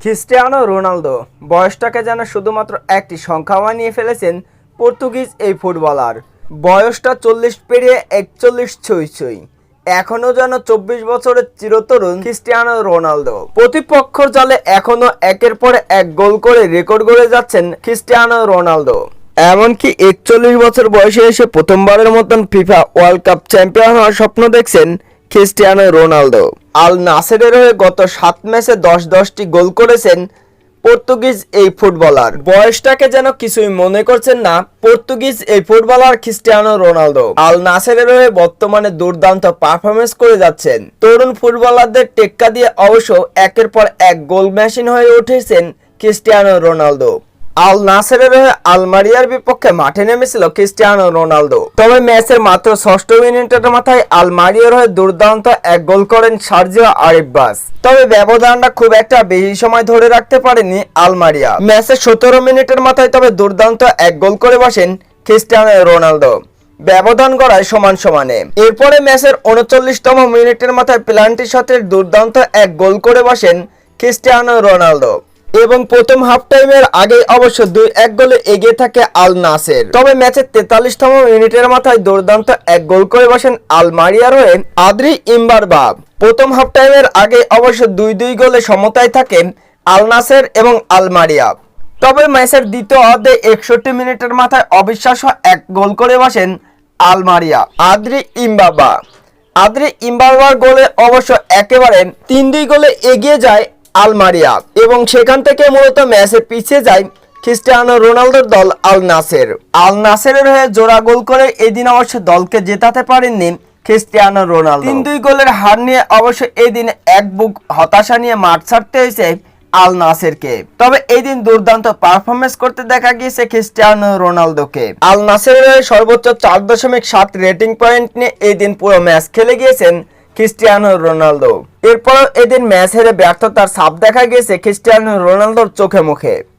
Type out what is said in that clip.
Cristiano Ronaldo. বয়সটাকে যেন শুধুমাত্র একটি সংখ্যা বানিয়ে ফেলেছেন পর্তুগিজ এই ফুটবলার। বয়সটা চল্লিশ পেরিয়ে একচল্লিশ ছুঁই ছুঁই। এখনও যেন চব্বিশ বছরের চিরতরুণ ক্রিস্টিয়ানো রোনালদো। প্রতিপক্ষ জালে এখনও একের পর এক গোল করে রেকর্ড গড়ে যাচ্ছেন ক্রিস্টিয়ানো রোনালদো। এমনকি একচল্লিশ বছর বয়সে এসে প্রথমবারের মতন ফিফা ওয়ার্ল্ড কাপ চ্যাম্পিয়ন হওয়ার স্বপ্ন দেখছেন ক্রিস্টিয়ানো রোনালদো। আল নাসেরের হয়ে গত সাত ম্যাচে দশ দশটি গোল করেছেন পর্তুগিজ এই ফুটবলার। বয়সটাকে যেন কিছুই মনে করছেন না, পর্তুগিজ এই ফুটবলার ক্রিস্টিয়ানো রোনালদো। আল নাসেরের হয়ে বর্তমানে দুর্দান্ত পারফরমেন্স করে যাচ্ছেন। তরুণ ফুটবলারদের টেক্কা দিয়ে অবশ্য একের পর এক গোল মেশিন হয়ে উঠেছেন ক্রিস্টিয়ানো রোনালদো। আল নাসেরের হয়ে আলমারিয়ার বিপক্ষে মাঠে নেমেছিল ক্রিস্টিয়ানো রোনালদো। তবে ম্যাচের মাত্র ষষ্ঠ মিনিটের মাথায় আলমারিয়ার হয়ে দুর্দান্ত এক গোল করেন সার্জিও আরিফবাস। তবে ব্যবধানটা খুব একটা বেশি সময় ধরে রাখতে পারেনি আলমারিয়া। ম্যাচের সতেরো মিনিটের মাথায় তবে দুর্দান্ত এক গোল করে বসেন ক্রিস্টিয়ানো রোনালদো। ব্যবধান গড়ায় সমান সমানে। এরপরে ম্যাচের উনচল্লিশতম মিনিটের মাথায় প্লান্টি শটের দুর্দান্ত এক গোল করে বসেন ক্রিস্টিয়ানো রোনালদো। এবং প্রথম হাফ টাইমের আগে অবশ্য দুই এক গোলে এগিয়ে থাকে আল নাসের। তবে ম্যাচের তেতাল্লিশতম মিনিটের মাথায় দুর্দান্ত এক গোল করে বসেন আল মারিয়ার হয়ে আদ্রি ইম্বারবা প্রথম হাফ টাইমের আগে অবশ্য দুই দুই গোলে সমতায় থাকেন আল নাসের এবং আল মারিয়া তবে ম্যাচের দ্বিতীয় অর্ধে একষট্টি মিনিটের মাথায় অবিশ্বাস্য এক গোল করে বসেন আলমারিয়া আদ্রি ইম্বাবা আদ্রি ইম্বাবার গোলে অবশ্য একেবারে তিন দুই গোলে এগিয়ে যায় আলমারিয়া এবং সেখান থেকে মূলত ম্যাচে পিছিয়ে যায় ক্রিস্টিয়ানো রোনালদোর দল আল নাসের। আল নাসেরের হয়ে জোড়া গোল করে এদিন অবশ্য দলকে জেতাতে পারেননি ক্রিস্টিয়ানো রোনালদো। তিন দুই গোলের হার নিয়ে অবশ্য এদিন এক বুক হতাশা নিয়ে মাঠ ছাড়তে হয়েছে আল নাসেরকে। তবে এই দিন দুর্দান্ত পারফরমেন্স করতে দেখা গিয়েছে ক্রিস্টিয়ানো রোনালদোকে। আল নাসেরের সর্বোচ্চ চার দশমিক সাত রেটিং পয়েন্ট নিয়ে এই দিন পুরো ম্যাচ খেলে গিয়েছেন ক্রিস্টিয়ানো রোনালদো। এরপরও এদিন ম্যাচ হেরে ব্যর্থতার সাপ দেখা গিয়েছে ক্রিস্টিয়ানো রোনালদোর চোখে মুখে।